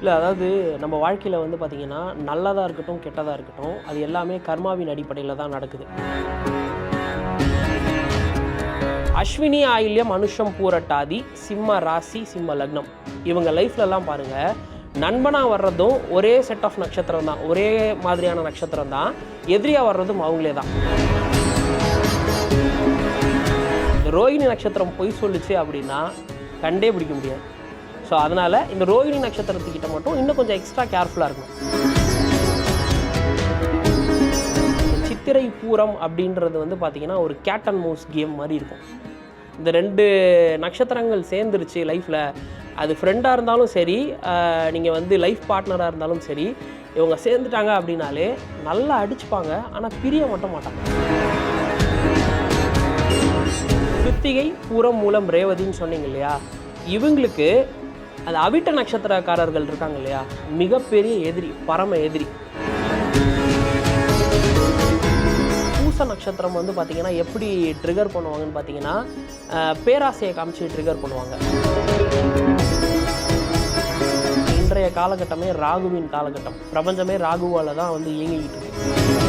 இல்லை அதாவது நம்ம வாழ்க்கையில் வந்து பார்த்திங்கன்னா நல்லதாக இருக்கட்டும் கெட்டதாக இருக்கட்டும் அது எல்லாமே கர்மாவின் அடிப்படையில் தான் நடக்குது. அஸ்வினி ஆயில்ய மனுஷம் பூரட்டாதி சிம்ம ராசி சிம்ம லக்னம். இவங்க லைஃப்லலாம் பாருங்கள் நண்பனாக வர்றதும் ஒரே செட் ஆஃப் நட்சத்திரம் தான். ஒரே மாதிரியான நட்சத்திரம் தான். எதிரியாக வர்றதும் அவங்களே தான். ரோஹிணி நட்சத்திரம் பொய் சொல்லுச்சு அப்படின்னா கண்டே பிடிக்க முடியாது. ஸோ அதனால் இந்த ரோஹிணி நட்சத்திரத்துக்கிட்ட மட்டும் இன்னும் கொஞ்சம் எக்ஸ்ட்ரா கேர்ஃபுல்லாக இருக்கணும். சித்திரை பூரம் அப்படின்றது வந்து பார்த்திங்கன்னா ஒரு கேட் அண்ட் மவுஸ் கேம் மாதிரி இருக்கும். இந்த ரெண்டு நட்சத்திரங்கள் சேர்ந்துருச்சு லைஃப்பில் அது ஃப்ரெண்டாக இருந்தாலும் சரி நீங்கள் வந்து லைஃப் பார்ட்னராக இருந்தாலும் சரி இவங்க சேர்ந்துட்டாங்க அப்படின்னாலே நல்லா அடிச்சுப்பாங்க. ஆனால் பிரிய மட்டும் மாட்டாங்க. கிருத்திகை பூரம் மூலம் ரேவதின்னு சொன்னீங்க இல்லையா? இவங்களுக்கு அந்த அவிட்ட நட்சத்திரக்காரர்கள் இருக்காங்க இல்லையா? மிகப்பெரிய எதிரி பரம எதிரி. பூச நட்சத்திரம் வந்து பார்த்தீங்கன்னா எப்படி ட்ரிகர் பண்ணுவாங்கன்னு பார்த்தீங்கன்னா பேராசையை காமிச்சு ட்ரிகர் பண்ணுவாங்க. இன்றைய காலகட்டமே ராகுவின் காலகட்டம். பிரபஞ்சமே ராகுவால் தான் வந்து இயங்கிக்கிட்டு இருக்கு.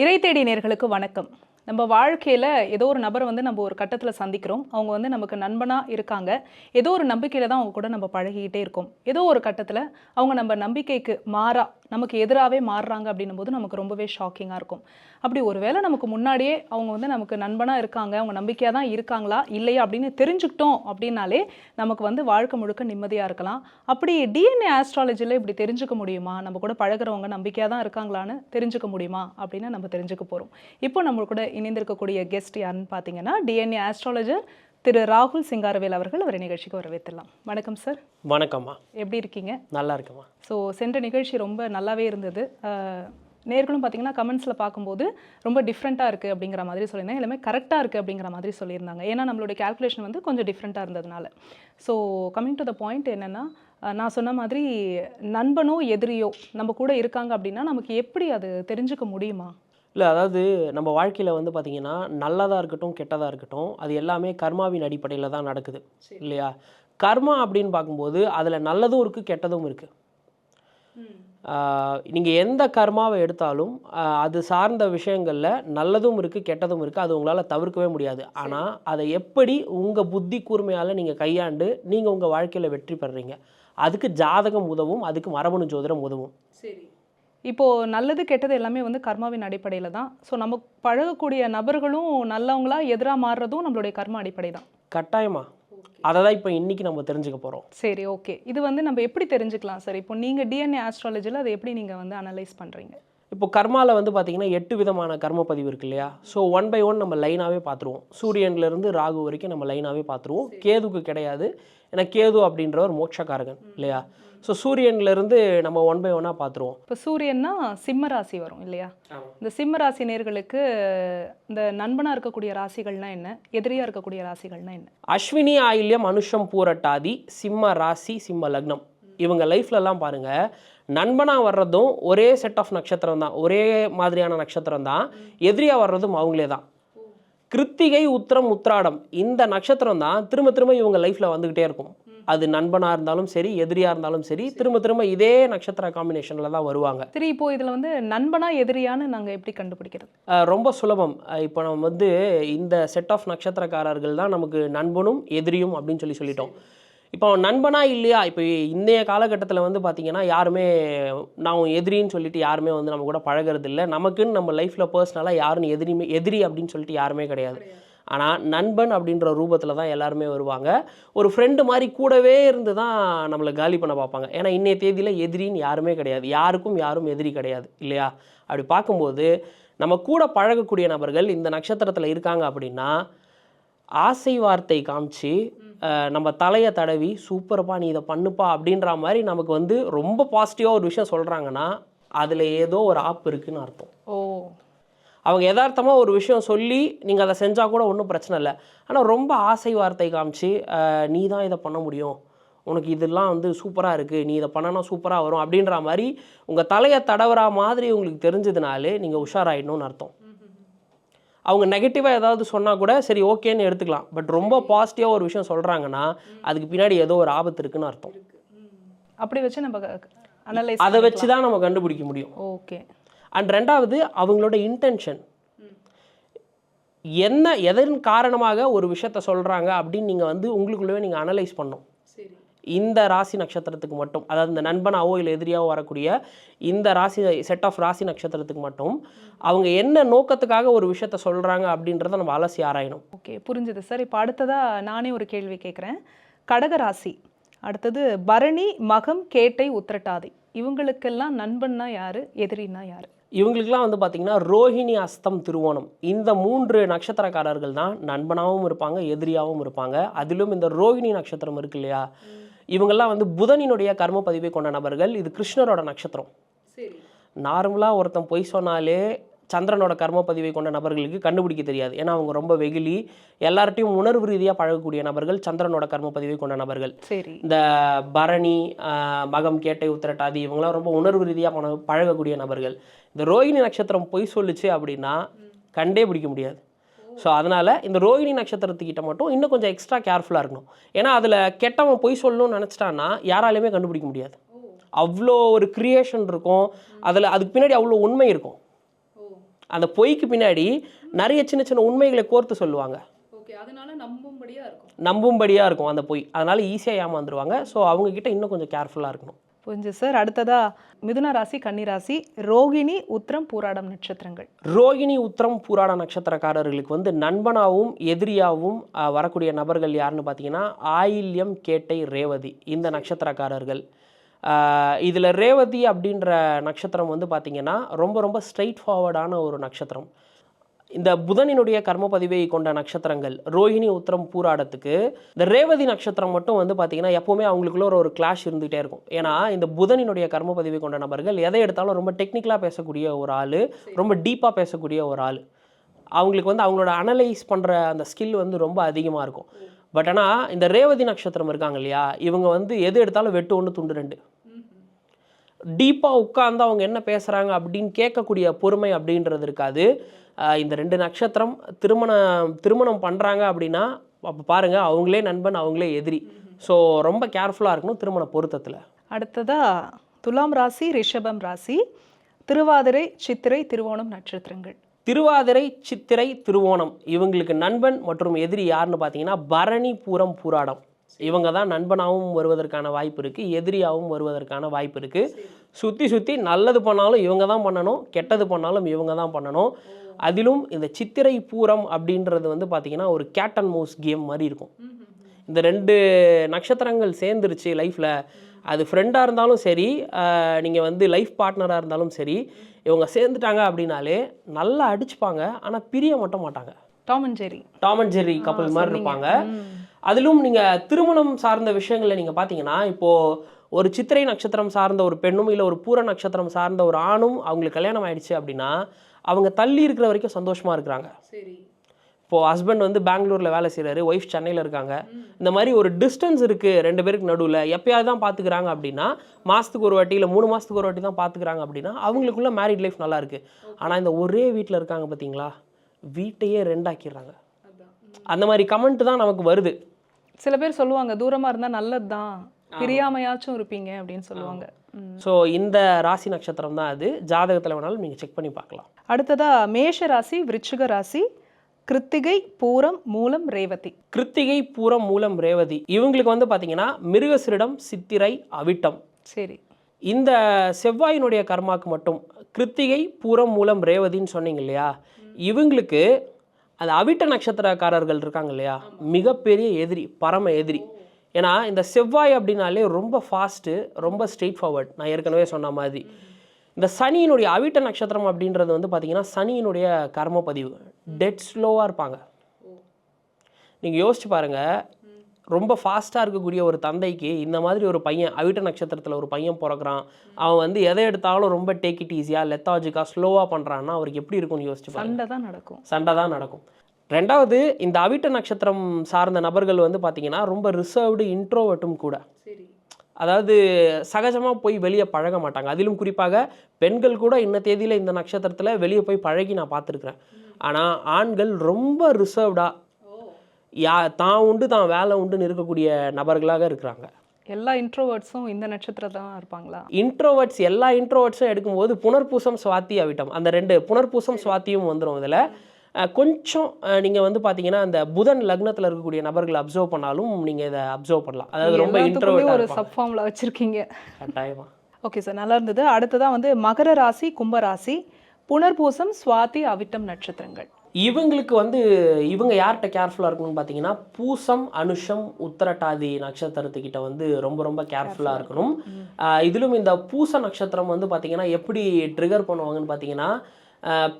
இறை தேடி நேர்களுக்கு வணக்கம். நம்ம வாழ்க்கையில் ஏதோ ஒரு நபரை வந்து நம்ம ஒரு கட்டத்தில் சந்திக்கிறோம். அவங்க வந்து நமக்கு நண்பனாக இருக்காங்க. ஏதோ ஒரு நம்பிக்கையில் தான் அவங்க கூட நம்ம பழகிக்கிட்டே இருக்கோம். ஏதோ ஒரு கட்டத்தில் அவங்க நம்ம நம்பிக்கைக்கு மாறா நமக்கு எதிராகவே மாறுறாங்க அப்படின்னும் போது நமக்கு ரொம்பவே ஷாக்கிங்காக இருக்கும். அப்படி ஒருவேளை நமக்கு முன்னாடியே அவங்க வந்து நமக்கு நண்பனாக இருக்காங்க அவங்க நம்பிக்கையாக தான் இருக்காங்களா இல்லையா அப்படின்னு தெரிஞ்சுக்கிட்டோம் அப்படின்னாலே நமக்கு வந்து வாழ்க்கை முழுக்க நிம்மதியாக இருக்கலாம். அப்படி டிஎன்ஏ ஆஸ்ட்ராலஜியில் இப்படி தெரிஞ்சுக்க முடியுமா? நம்ம கூட பழகுறவங்க நம்பிக்கையாக தான் இருக்காங்களான்னு தெரிஞ்சுக்க முடியுமா? அப்படின்னு நம்ம தெரிஞ்சுக்க போகிறோம் இப்போ நம்ம கூட இணைந்திருக்கக்கூடிய கெஸ்ட் யாருன்னு பார்த்தீங்கன்னா டிஎன்ஏ ஆஸ்ட்ராலஜர் திரு ராகுல் சிங்காரவேல் அவர்கள் அவரை நிகழ்ச்சிக்கு வரவேற்றலாம் வணக்கம் சார் வணக்கம்மா. எப்படி இருக்கீங்க? நல்லா இருக்குமா ஸோ சென்ற நிகழ்ச்சி ரொம்ப நல்லாவே இருந்தது. நேர்களும் பார்த்தீங்கன்னா கமெண்ட்ஸில் பார்க்கும்போது ரொம்ப டிஃப்ரெண்ட்டாக இருக்குது அப்படிங்கிற மாதிரி சொல்லியிருந்தாங்க. எல்லாமே கரெக்டாக இருக்குது அப்படிங்கிற மாதிரி சொல்லியிருந்தாங்க. ஏன்னா நம்மளுடைய கால்குலேஷன் வந்து கொஞ்சம் டிஃப்ரெண்ட்டாக இருந்ததுனால. So coming to the point என்னென்னா நான் சொன்ன மாதிரி நண்பனோ எதிரியோ நம்ம கூட இருக்காங்க அப்படின்னா நமக்கு எப்படி அது தெரிஞ்சுக்க முடியுமா? இல்லை அதாவது நம்ம வாழ்க்கையில் வந்து பார்த்திங்கன்னா நல்லதாக இருக்கட்டும் கெட்டதாக இருக்கட்டும் அது எல்லாமே கர்மாவின் அடிப்படையில் தான் நடக்குது. இல்லையா? கர்மா அப்படின்னு பார்க்கும்போது அதில் நல்லதும் இருக்குது கெட்டதும் இருக்குது நீங்கள் எந்த கர்மாவை எடுத்தாலும் அது சார்ந்த விஷயங்களில் நல்லதும் இருக்குது கெட்டதும் இருக்குது அது உங்களால் தவிர்க்கவே முடியாது. ஆனால் அதை எப்படி உங்கள் புத்தி கூர்மையால் நீங்கள் கையாண்டு நீங்கள் உங்கள் வாழ்க்கையில் வெற்றி பெறுறீங்க? அதுக்கு ஜாதகம் உதவும் அதுக்கு மரபணு ஜோதிடம் உதவும். சரி. இப்போது நல்லது கெட்டது எல்லாமே வந்து கர்மாவின் அடிப்படையில் தான். ஸோ நம்ம பழகக்கூடிய நபர்களும் நல்லவங்களா எதிராக மாறுறதும் நம்மளுடைய கர்ம அடிப்படை தான் கட்டாயமா? அதை தான் இப்போ இன்றைக்கி நம்ம தெரிஞ்சுக்க போகிறோம் சரி ஓகே. இது வந்து நம்ம எப்படி தெரிஞ்சுக்கலாம் சார் இப்போ நீங்கள் டிஎன்ஏ ஆஸ்ட்ராலஜியில் அதை எப்படி நீங்கள் வந்து அனலைஸ் பண்ணுறீங்க இப்போ கர்மாவில் வந்து பார்த்தீங்கன்னா எட்டு விதமான கர்ம பதிவு இருக்கு இல்லையா? ஸோ ஒன் பை ஒன் நம்ம லைனாகவே பார்த்துருவோம் சூரியன்லேருந்து ராகு வரைக்கும் நம்ம லைனாகவே பார்த்துருவோம் கேதுக்கு கிடையாது. ஏன்னா கேது அப்படின்றவர் மோட்சக்காரகன் இல்லையா? ஸோ சூரியன்லேருந்து நம்ம ஒன் பை ஒன்னாக பார்த்துருவோம் இப்போ சூரியன்னா சிம்ம ராசி வரும் இல்லையா? இந்த சிம்ம ராசி நேர்களுக்கு இந்த நண்பனாக இருக்கக்கூடிய ராசிகள்னா என்ன? எதிரியாக இருக்கக்கூடிய ராசிகள்னா என்ன? அஸ்வினி ஆயில்யம் மனுஷம் பூரட்டாதி சிம்ம ராசி சிம்ம லக்னம். இவங்க லைஃப்லலாம் பாருங்கள் நண்பனாக வர்றதும் ஒரே செட் ஆஃப் நட்சத்திரம் தான். ஒரே மாதிரியான நட்சத்திரம் தான். எதிரியாக வர்றதும் அவங்களே தான். கிருத்திகை உத்திரம் உத்திராடம் இந்த நட்சத்திரம் தான் திரும்ப திரும்ப இவங்க லைஃப்பில் வந்துக்கிட்டே இருக்கும். அது நண்பனாக இருந்தாலும் சரி எதிரியாக இருந்தாலும் சரி திரும்ப திரும்ப இதே நட்சத்திர காம்பினேஷனில் தான் வருவாங்க. சரி இப்போ இதில் வந்து நண்பனா எதிரியான்னு நாங்கள் எப்படி கண்டுபிடிக்கிறது? ரொம்ப சுலபம். இப்போ நம்ம வந்து இந்த செட் ஆஃப் நட்சத்திரக்காரர்கள் தான் நமக்கு நண்பனும் எதிரியும் அப்படின்னு சொல்லி சொல்லிட்டோம். இப்போ அவன் நண்பனா இல்லையா? இப்போ இன்றைய காலகட்டத்தில் வந்து பார்த்திங்கன்னா யாருமே நான் எதிரின்னு சொல்லிட்டு யாருமே வந்து நம்ம கூட பழகிறது இல்லை நமக்குன்னு நம்ம லைஃப்பில் பர்சனலாக யாருன்னு எதிரிமே எதிரி அப்படின்னு சொல்லிட்டு யாருமே கிடையாது. ஆனால் நண்பன் அப்படின்ற ரூபத்தில் தான் எல்லாருமே வருவாங்க. ஒரு ஃப்ரெண்டு மாதிரி கூடவே இருந்து தான் நம்மளை காலி பண்ண பார்ப்பாங்க. ஏன்னா இன்றைய தேதியில் எதிரின்னு யாருமே கிடையாது. யாருக்கும் யாரும் எதிரி கிடையாது. இல்லையா? அப்படி பார்க்கும்போது நம்ம கூட பழகக்கூடிய நபர்கள் இந்த நட்சத்திரத்தில் இருக்காங்க அப்படின்னா ஆசை வார்த்தை காமிச்சு நம்ம தலையை தடவி சூப்பர்ப்பா நீ இதை பண்ணுப்பா அப்படின்ற மாதிரி நமக்கு வந்து ரொம்ப பாசிட்டிவாக ஒரு விஷயம் சொல்கிறாங்கன்னா அதில் ஏதோ ஒரு ஆப் இருக்குன்னு அர்த்தம். ஓ. அவங்க யதார்த்தமாக ஒரு விஷயம் சொல்லி நீங்கள் அதை செஞ்சால் கூட ஒன்றும் பிரச்சனை இல்லை. ஆனால் ரொம்ப ஆசை வார்த்தை காமிச்சு நீ தான் இதை பண்ண முடியும். உனக்கு இதெல்லாம் வந்து சூப்பராக இருக்குது நீ இதை பண்ணனா சூப்பராக வரும். அப்படின்ற மாதிரி உங்கள் தலையை தடவுற மாதிரி உங்களுக்கு தெரிஞ்சதுனாலே நீங்கள் உஷாராயிடணும்னு அர்த்தம். அவங்க நெகட்டிவாக ஏதாவது சொன்னால் கூட சரி ஓகேன்னு எடுத்துக்கலாம். பட் ரொம்ப பாசிட்டிவாக ஒரு விஷயம் சொல்கிறாங்கன்னா அதுக்கு பின்னாடி ஏதோ ஒரு ஆபத்து இருக்குன்னு அர்த்தம். அப்படி வச்சு நம்ம அனலைஸ் அதை வச்சு தான் நம்ம கண்டுபிடிக்க முடியும். ஓகே. அண்ட் ரெண்டாவது அவங்களோட இன்டென்ஷன் என்ன எதன் காரணமாக ஒரு விஷயத்த சொல்கிறாங்க அப்படின்னு நீங்கள் வந்து உங்களுக்குள்ளவே நீங்கள் அனலைஸ் பண்ணணும். சரி இந்த ராசி நட்சத்திரத்துக்கு மட்டும் அதாவது இந்த நண்பனாவோ இல்லை எதிரியாவோ வரக்கூடிய இந்த ராசி செட் ஆஃப் ராசி நட்சத்திரத்துக்கு மட்டும் அவங்க என்ன நோக்கத்துக்காக ஒரு விஷயத்த சொல்கிறாங்க அப்படின்றத நம்ம அலசி ஆராயணும். ஓகே புரிஞ்சுது. சார் இப்போ அடுத்ததா நானே ஒரு கேள்வி கேட்குறேன் கடகராசி அடுத்தது பரணி மகம் கேட்டை உத்திரட்டாதி இவங்களுக்கெல்லாம் நண்பன்னா யாரு எதிரின்னா யாரு? இவங்களுக்குலாம் வந்து பார்த்திங்கன்னா ரோஹிணி அஸ்தம் திருவோணம். இந்த மூன்று நட்சத்திரக்காரர்கள் தான் நண்பனாகவும் இருப்பாங்க எதிரியாகவும் இருப்பாங்க. அதிலும் இந்த ரோஹிணி நட்சத்திரம் இருக்கு இல்லையா? இவங்கெல்லாம் வந்து புதனினுடைய கர்ம பதிவை கொண்ட நபர்கள். இது கிருஷ்ணரோட நட்சத்திரம். நார்மலாக ஒருத்தன் பொய் சொன்னாலே சந்திரனோட கர்ம பதிவை கொண்ட நபர்களுக்கு கண்டுபிடிக்க தெரியாது. ஏன்னா அவங்க ரொம்ப வெகுளி. எல்லார்ட்டையும் உணர்வு ரீதியாக பழகக்கூடிய நபர்கள் சந்திரனோட கர்ம பதிவை கொண்ட நபர்கள். சரி. இந்த பரணி மகம் கேட்டை உத்திரட்டாதி இவங்களாம் ரொம்ப உணர்வு ரீதியாக பண பழகக்கூடிய நபர்கள். இந்த ரோகிணி நட்சத்திரம் பொய் சொல்லுச்சு அப்படின்னா கண்டே பிடிக்க முடியாது. ஸோ அதனால் இந்த ரோகிணி நட்சத்திரத்துக்கிட்ட மட்டும் இன்னும் கொஞ்சம் எக்ஸ்ட்ரா கேர்ஃபுல்லாக இருக்கணும். ஏன்னா அதில் கெட்டவன் பொய் சொல்லணும்னு நினச்சிட்டான்னா யாராலையுமே கண்டுபிடிக்க முடியாது. அவ்வளோ ஒரு கிரியேஷன் இருக்கும். அதில் அதுக்கு பின்னாடி அவ்வளோ உண்மை இருக்கும். அந்த பொய்க்கு பின்னாடி நிறைய சின்ன சின்ன உண்மைகளை கோர்த்து சொல்லுவாங்க. ஓகே அதனால நம்பும்படியா இருக்கும். நம்பும்படியாக இருக்கும் அந்த பொய். அதனால் ஈஸியாக ஏமாந்துருவாங்க. ஸோ அவங்கக்கிட்ட இன்னும் கொஞ்சம் கேர்ஃபுல்லாக இருக்கணும். புரிஞ்சு சார். அடுத்ததா மிதுன ராசி கன்னி ராசி ரோகிணி உத்திரம் பூராடம் நட்சத்திரங்கள். ரோகிணி உத்திரம் பூராட நட்சத்திரக்காரர்களுக்கு வந்து நண்பனாகவும் எதிரியாகவும் வரக்கூடிய நபர்கள் யாருன்னு பார்த்தீங்கன்னா ஆயில்யம் கேட்டை ரேவதி இந்த நட்சத்திரக்காரர்கள். இதில் ரேவதி அப்படின்ற நட்சத்திரம் வந்து பார்த்திங்கன்னா ரொம்ப ரொம்ப ஸ்ட்ரைட் ஃபார்வர்டான ஒரு நட்சத்திரம். இந்த புதனினுடைய கர்ம பதிவை கொண்ட நட்சத்திரங்கள் ரோஹிணி உத்திரம் பூராடத்துக்கு இந்த ரேவதி நட்சத்திரம் மட்டும் வந்து பார்த்தீங்கன்னா எப்போவுமே அவங்களுக்குள்ள ஒரு ஒரு கிளாஷ் இருந்துகிட்டே இருக்கும். ஏன்னா இந்த புதனினுடைய கர்ம பதிவை கொண்ட நபர்கள் எதை எடுத்தாலும் ரொம்ப டெக்னிக்கலாக பேசக்கூடிய ஒரு ஆள் ரொம்ப டீப்பாக பேசக்கூடிய ஒரு ஆள். அவங்களுக்கு வந்து அவங்களோட அனலைஸ் பண்ணுற அந்த ஸ்கில் வந்து ரொம்ப அதிகமாக இருக்கும். பட் ஆனால் இந்த ரேவதி நட்சத்திரம் இருக்காங்க இல்லையா இவங்க வந்து எது எடுத்தாலும் வெட்டு ஒன்று துண்டு ரெண்டு. டீப்பாக உட்கார்ந்து அவங்க என்ன பேசுகிறாங்க அப்படின்னு கேட்கக்கூடிய பொறுமை அப்படின்றது இருக்காது. இந்த ரெண்டு நட்சத்திரம் திருமணம் திருமணம் பண்ணுறாங்க அப்படின்னா அப்போ பாருங்கள் அவங்களே நண்பன் அவங்களே எதிரி. ஸோ ரொம்ப கேர்ஃபுல்லாக இருக்கணும் திருமண பொருத்தத்தில். அடுத்ததா துலாம் ராசி ரிஷபம் ராசி. திருவாதிரை சித்திரை திருவோணம் நட்சத்திரங்கள். திருவாதிரை சித்திரை திருவோணம். இவங்களுக்கு நண்பன் மற்றும் எதிரி யாருன்னு பார்த்தீங்கன்னா பரணி பூரம் பூராடம். இவங்க தான் நண்பனாகவும் வருவதற்கான வாய்ப்பு இருக்குது எதிரியாகவும் வருவதற்கான வாய்ப்பு இருக்குது சுற்றி சுற்றி நல்லது பண்ணாலும் இவங்க தான் பண்ணணும் கெட்டது பண்ணாலும் இவங்க தான் பண்ணணும். அதிலும் இந்த சித்திரை பூரம் அப்படின்றது வந்து பார்த்தீங்கன்னா ஒரு கேட் அண்ட் மவுஸ் கேம் மாதிரி இருக்கும். இந்த ரெண்டு நட்சத்திரங்கள் சேர்ந்துருச்சு லைஃப்பில் அது ஃப்ரெண்டாக இருந்தாலும் சரி நீங்கள் வந்து லைஃப் பார்ட்னராக இருந்தாலும் சரி இவங்க சேர்ந்துட்டாங்க அப்படின்னாலே நல்லா அடிச்சுப்பாங்க. ஆனால் பிரிய மட்டும் மாட்டாங்க. Tom and Jerry Tom and Jerry கப்பல் மாதிரி இருப்பாங்க. அதிலும் நீங்கள் திருமணம் சார்ந்த விஷயங்களை நீங்கள் பார்த்தீங்கன்னா இப்போது ஒரு சித்திரை நட்சத்திரம் சார்ந்த ஒரு பெண்ணும் இல்லை ஒரு பூர நட்சத்திரம் சார்ந்த ஒரு ஆணும் அவங்களுக்கு கல்யாணம் ஆயிடுச்சு அப்படின்னா அவங்க தள்ளி இருக்கிற வரைக்கும் சந்தோஷமாக இருக்கிறாங்க. சரி. இப்போது ஹஸ்பண்ட் வந்து பெங்களூரில் வேலை செய்கிறாரு ஒய்ஃப் சென்னையில் இருக்காங்க. இந்த மாதிரி ஒரு டிஸ்டன்ஸ் இருக்குது ரெண்டு பேருக்கு நடுவில். எப்பயாவது தான் பார்த்துக்கிறாங்க அப்படின்னா மாதத்துக்கு ஒரு வாட்டி இல்லை மூணு மாதத்துக்கு ஒரு வாட்டி தான் பார்த்துக்கிறாங்க அப்படின்னா அவங்களுக்குள்ள மேரிட் லைஃப் நல்லா இருக்குது ஆனால் இந்த ஒரே வீட்டில் இருக்காங்க பார்த்தீங்களா வீட்டையே ரெண்டாக்கிடுறாங்க. அந்த மாதிரி கமெண்ட் தான் நமக்கு வருது. சில பேர் சொல்லுவாங்க தூரமா இருந்தா நல்லதுதான். பிரியாமையாச்சும் இருப்பீங்க அப்படின்னு சொல்லுவாங்க. ஸோ இந்த ராசி நட்சத்திரம் தான் அது. ஜாதகத்தில் வேணாலும் நீங்கள் செக் பண்ணி பார்க்கலாம். அடுத்ததா மேஷ ராசி விருச்சிக ராசி கிருத்திகை பூரம் மூலம் ரேவதி. கிருத்திகை பூரம் மூலம் ரேவதி. இவங்களுக்கு வந்து பார்த்தீங்கன்னா மிருகசிரிடம் சித்திரை அவிட்டம். சரி. இந்த செவ்வாயினுடைய கர்மாக்கு மட்டும் கிருத்திகை பூரம் மூலம் ரேவதின்னு சொன்னீங்க இல்லையா? இவங்களுக்கு அது அவிட்ட நட்சத்திரக்காரர்கள் இருக்காங்க இல்லையா? மிகப்பெரிய எதிரி பரம எதிரி. ஏன்னா இந்த செவ்வாய் அப்படின்னாலே ரொம்ப ஃபாஸ்ட்டு ரொம்ப ஸ்ட்ரெயிட் ஃபார்வர்ட் நான் ஏற்கனவே சொன்ன மாதிரி. இந்த சனியினுடைய அவிட்ட நட்சத்திரம் அப்படின்றது வந்து பார்த்தீங்கன்னா சனியினுடைய கர்ம பதிவு. டெட் ஸ்லோவாக இருப்பாங்க. நீங்கள் யோசிச்சு பாருங்கள் ரொம்ப ஃபாஸ்ட்டாக இருக்கக்கூடிய ஒரு தந்தைக்கு இந்த மாதிரி ஒரு பையன் அவிட்ட நட்சத்திரத்தில் ஒரு பையன் பிறக்கிறான். அவன் வந்து எதை எடுத்தாலும் ரொம்ப டேக் இட் ஈஸியாக லெத்தாஜிக்காக ஸ்லோவாக பண்ணுறான்னா அவருக்கு எப்படி இருக்கும்னு யோசிச்சு சண்டை தான் நடக்கும். சண்டை தான் நடக்கும். ரெண்டாவது இந்த அவிட்ட நட்சத்திரம் சார்ந்த நபர்கள் வந்து பார்த்தீங்கன்னா ரொம்ப ரிசர்வ்டு இன்ட்ரோவர்ட்டும் கூட. சரி. அதாவது சகஜமாக போய் வெளியே பழக மாட்டாங்க. அதிலும் குறிப்பாக பெண்கள் கூட இன்ன தேதியில் இந்த நட்சத்திரத்தில் வெளியே போய் பழகி நான் பார்த்துருக்குறேன் ஆனால் ஆண்கள் ரொம்ப ரிசர்வ்டாக யா தான் உண்டு தான் வேலை உண்டுன்னு இருக்கக்கூடிய நபர்களாக இருக்கிறாங்க. எல்லா இன்ட்ரோவர்ட்ஸும் இந்த நட்சத்திரத்துல தான் இருப்பாங்களா? இன்ட்ரோவர்ட்ஸ் எல்லா இன்ட்ரோவர்ட்ஸும் எடுக்கும்போது புனர்பூசம் சுவாத்தி அவிட்டம் அந்த ரெண்டு புனர்பூசம் சுவாத்தியும் வந்துடும் இதில். கொஞ்சம் நீங்கள் வந்து பார்த்தீங்கன்னா அந்த புதன் லக்னத்தில் இருக்கக்கூடிய நபர்களை அப்சர்வ் பண்ணாலும் நீங்கள் இதை அப்சர்வ் பண்ணலாம். அதாவது ரொம்ப எல்லாத்துக்குள்ளேயும் ஒரு சப் ஃபார்ம்ல வச்சிருக்கீங்க. கட்டாயமா. ஓகே சார் நல்லா இருந்தது. அடுத்ததான் வந்து மகர ராசி கும்ப ராசி புனர்பூசம் சுவாதி அவிட்டம் நட்சத்திரங்கள். இவங்களுக்கு வந்து இவங்க யார்கிட்ட கேர்ஃபுல்லாக இருக்கணும்னு பார்த்தீங்கன்னா பூசம் அனுஷம் உத்தரட்டாதி நட்சத்திரத்துக்கிட்ட வந்து ரொம்ப ரொம்ப கேர்ஃபுல்லாக இருக்கணும். இதிலும் இந்த பூச நட்சத்திரம் வந்து பார்த்தீங்கன்னா எப்படி ட்ரிகர் பண்ணுவாங்கன்னு பார்த்தீங்கன்னா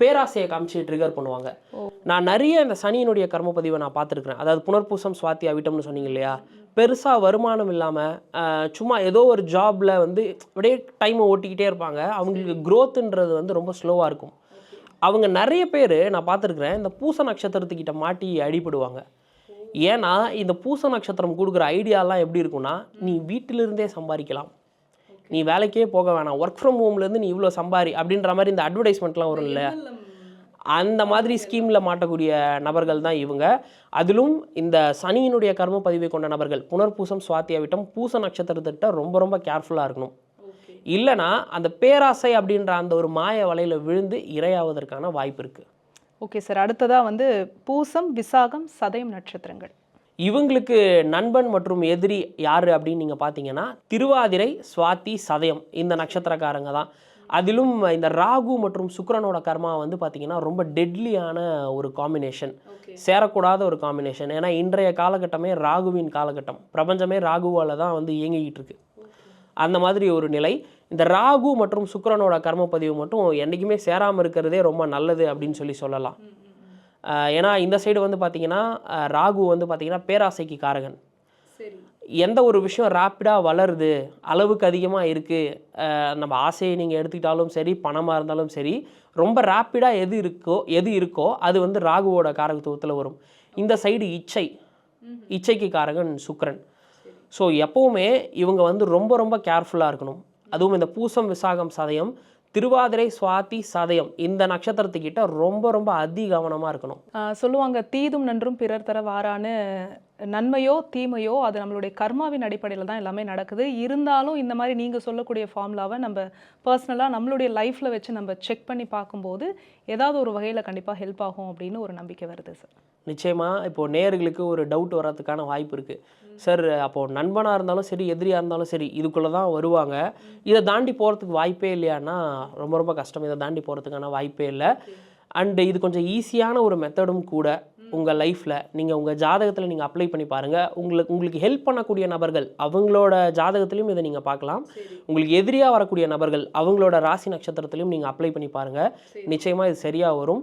பேராசையை காமிச்சு ட்ரிகர் பண்ணுவாங்க. நான் நிறைய இந்த சனியினுடைய கர்மப்பதிவை நான் பார்த்துருக்குறேன். அதாவது புனர்பூசம் சுவாத்தி அவிட்டம்னு சொன்னீங்க இல்லையா? பெருசாக வருமானம் இல்லாமல் சும்மா ஏதோ ஒரு ஜாபில் வந்து அப்படியே டைமை ஓட்டிக்கிட்டே இருப்பாங்க. அவங்களுக்கு growthன்றது வந்து ரொம்ப ஸ்லோவாக இருக்கும். அவங்க நிறைய பேர் நான் பார்த்துருக்குறேன் இந்த பூச நட்சத்திரத்துக்கிட்ட மாட்டி அடிபடுவாங்க. ஏன்னா இந்த பூச நட்சத்திரம் கொடுக்குற ஐடியாலாம் எப்படி இருக்கும்னா நீ வீட்டிலிருந்தே சம்பாதிக்கலாம். நீ வேலைக்கே போக வேணாம். ஒர்க் ஃப்ரம் ஹோம்லேருந்து நீ இவ்வளோ சம்பாரி அப்படின்ற மாதிரி இந்த அட்வர்டைஸ்மெண்ட்லாம் வரும்ல. அந்த மாதிரி ஸ்கீமில் மாட்டக்கூடிய நபர்கள் தான் இவங்க. அதிலும் இந்த சனியினுடைய கர்ம பதிவை கொண்ட நபர்கள் புனர்பூசம் சுவாத்தியாவிட்டம் பூச நட்சத்திரத்திட்ட ரொம்ப ரொம்ப கேர்ஃபுல்லாக இருக்கணும். இல்லைனா அந்த பேராசை அப்படின்ற அந்த ஒரு மாய வலையில் விழுந்து இரையாவதற்கான வாய்ப்பு இருக்குது ஓகே சார் அடுத்ததா வந்து பூசம் விசாகம் சதயம் நட்சத்திரங்கள். இவங்களுக்கு நண்பன் மற்றும் எதிரி யார் அப்படின்னு நீங்கள் பார்த்தீங்கன்னா திருவாதிரை சுவாதி சதயம் இந்த நட்சத்திரக்காரங்க தான். அதிலும் இந்த ராகு மற்றும் சுக்கிரனோட கர்மா வந்து பார்த்தீங்கன்னா ரொம்ப டெட்லியான ஒரு காம்பினேஷன் சேரக்கூடாத ஒரு காம்பினேஷன் ஏன்னா இன்றைய காலகட்டமே ராகுவின் காலகட்டம். பிரபஞ்சமே ராகுவால் தான் வந்து இயங்கிக்கிட்டு இருக்கு. அந்த மாதிரி ஒரு நிலை. இந்த ராகு மற்றும் சுக்கிரனோட கர்மப்பதிவு மட்டும் என்றைக்குமே சேராமல் இருக்கிறதே ரொம்ப நல்லது அப்படின்னு சொல்லி சொல்லலாம். ஏன்னா இந்த சைடு வந்து பார்த்தீங்கன்னா ராகு வந்து பார்த்தீங்கன்னா பேராசைக்கு காரகன். எந்த ஒரு விஷயம் ரேப்பிடாக வளருது அளவுக்கு அதிகமாக இருக்குது நம்ம ஆசையை நீங்கள் எடுத்துக்கிட்டாலும் சரி பணமாக இருந்தாலும் சரி ரொம்ப ரேப்பிடாக எது இருக்கோ எது இருக்கோ அது வந்து ராகுவோட காரகத்துவத்தில் வரும். இந்த சைடு இச்சை. இச்சைக்கு காரகன் சுக்கிரன். ஸோ எப்போவுமே இவங்க வந்து ரொம்ப ரொம்ப கேர்ஃபுல்லாக இருக்கணும். அதுவும் இந்த பூசம் விசாகம் சதயம் திருவாதிரை சுவாதி சதயம் இந்த நட்சத்திரத்துக்கிட்ட ரொம்ப ரொம்ப அதி கவனமாக இருக்கணும் சொல்லுவாங்க தீதும் நன்றும் பிறர் தர வாரான்னு நன்மையோ தீமையோ அது நம்மளுடைய கர்மாவின் அடிப்படையில் தான் எல்லாமே நடக்குது. இருந்தாலும் இந்த மாதிரி நீங்கள் சொல்லக்கூடிய ஃபார்முலாவை நம்ம பர்சனலாக நம்மளுடைய லைஃப்பில் வச்சு நம்ம செக் பண்ணி பார்க்கும்போது ஏதாவது ஒரு வகையில் கண்டிப்பாக ஹெல்ப் ஆகும் அப்படின்னு ஒரு நம்பிக்கை வருது சார் நிச்சயமாக இப்போது நேயர்களுக்கு ஒரு டவுட் வர்றதுக்கான வாய்ப்பு இருக்குது சார் அப்போது நண்பனாக இருந்தாலும் சரி எதிரியாக இருந்தாலும் சரி இதுக்குள்ளே தான் வருவாங்க. இதை தாண்டி போகிறதுக்கு வாய்ப்பே இல்லையான்னா ரொம்ப ரொம்ப கஷ்டம். இதை தாண்டி போகிறதுக்கான வாய்ப்பே இல்லை. அண்டு இது கொஞ்சம் ஈஸியான ஒரு மெத்தடும் கூட உங்கள் லைஃப்பில் நீங்கள் உங்கள் ஜாதகத்தில் நீங்கள் அப்ளை பண்ணி பாருங்கள் உங்களுக்கு உங்களுக்கு ஹெல்ப் பண்ணக்கூடிய நபர்கள் அவங்களோட ஜாதகத்திலையும் இதை நீங்கள் பார்க்கலாம். உங்களுக்கு எதிரியாக வரக்கூடிய நபர்கள் அவங்களோட ராசி நட்சத்திரத்திலையும் நீங்கள் அப்ளை பண்ணி பாருங்கள் நிச்சயமாக இது சரியாக வரும்.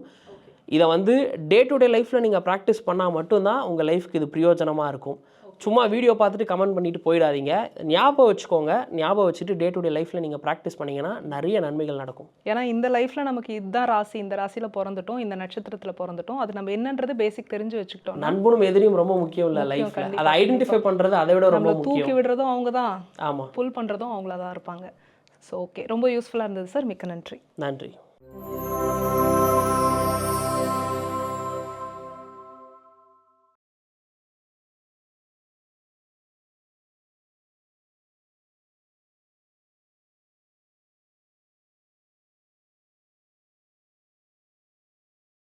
இதை வந்து டே டு டே லைஃப்பில் நீங்கள் ப்ராக்டிஸ் பண்ணால் மட்டும்தான் உங்கள் லைஃப்க்கு இது பிரயோஜனமாக இருக்கும். சும்மா வீடியோ பார்த்துட்டு கமெண்ட் பண்ணிட்டு போயிடாதீங்க. ஞாபகம் வச்சுக்கோங்க. ஞாபகம் வச்சுட்டு டே டு டே லைஃப்பில் நீங்கள் ப்ராக்டிஸ் பண்ணீங்கன்னா நிறைய நன்மைகள் நடக்கும். ஏன்னா இந்த லைஃப்பில் நமக்கு இதுதான் ராசி. இந்த ராசியில் பிறந்துட்டோம். இந்த நட்சத்திரத்தில் பிறந்துட்டோம். அது நம்ம என்னன்றது பேசிக் தெரிஞ்சு வச்சுக்கிட்டோம் நண்பனும் எதிரியும் ரொம்ப முக்கியம் இல்லை லைஃப்பில் அதை ஐடென்டிஃபை பண்ணுறது அதை விட ரொம்ப தூக்கி விடுறதும் அவங்க தான் ஆமாம் புல் பண்ணுறதும் அவங்களா தான் இருப்பாங்க. ஸோ ஓகே ரொம்ப யூஸ்ஃபுல்லாக இருந்தது சார் மிக்க நன்றி. நன்றி.